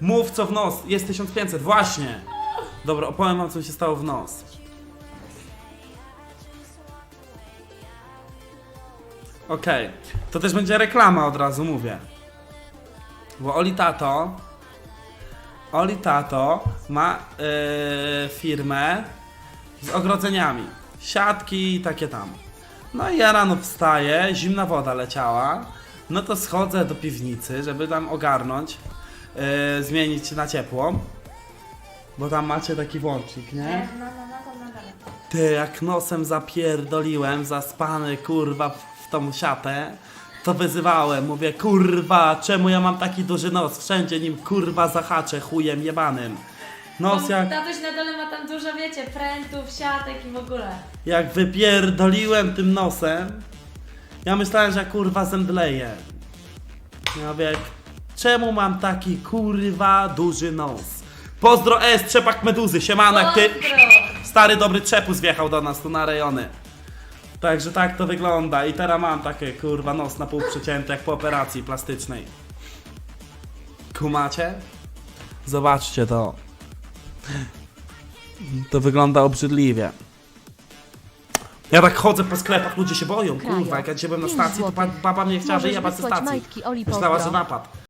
Mów co w nos, jest 1500, właśnie. Dobra, opowiem wam co mi się stało w nos. Okej, to też będzie reklama od razu mówię. Bo Oli Tato, Oli Tato ma yy, firmę z ogrodzeniami. Siatki i takie tam. No i ja rano wstaję, zimna woda leciała. No to schodzę do piwnicy, żeby tam ogarnąć, yy, zmienić na ciepło. Bo tam macie taki włącznik, nie? No, no, no, no, no, no. Ty, jak nosem zapierdoliłem, zaspany, kurwa, w tą siatę, to wyzywałem, mówię, kurwa, czemu ja mam taki duży nos, wszędzie nim, kurwa, zahaczę chujem jebanym. Nos jak, Tatuś na dole ma tam dużo, wiecie, prętów, siatek i w ogóle. jak wypierdoliłem tym nosem, ja myślałem, że ja, kurwa zemdleję. Ja mówię, czemu mam taki, kurwa, duży nos? Pozdro S, trzepak meduzy, siemano, jak ty... Stary dobry trzepus wjechał do nas tu na rejony. Także tak to wygląda i teraz mam takie kurwa nos na pół przecięty jak po operacji plastycznej. Kumacie? Zobaczcie to. To wygląda obrzydliwie. Ja tak chodzę po sklepach, ludzie się boją, kurwa, jak ja dzisiaj byłem na Pięć stacji, to pa- złotych. baba mnie chciała Możesz wyjebać ze wysłać stacji. majtki Oli Myślała, pozdro. że napad.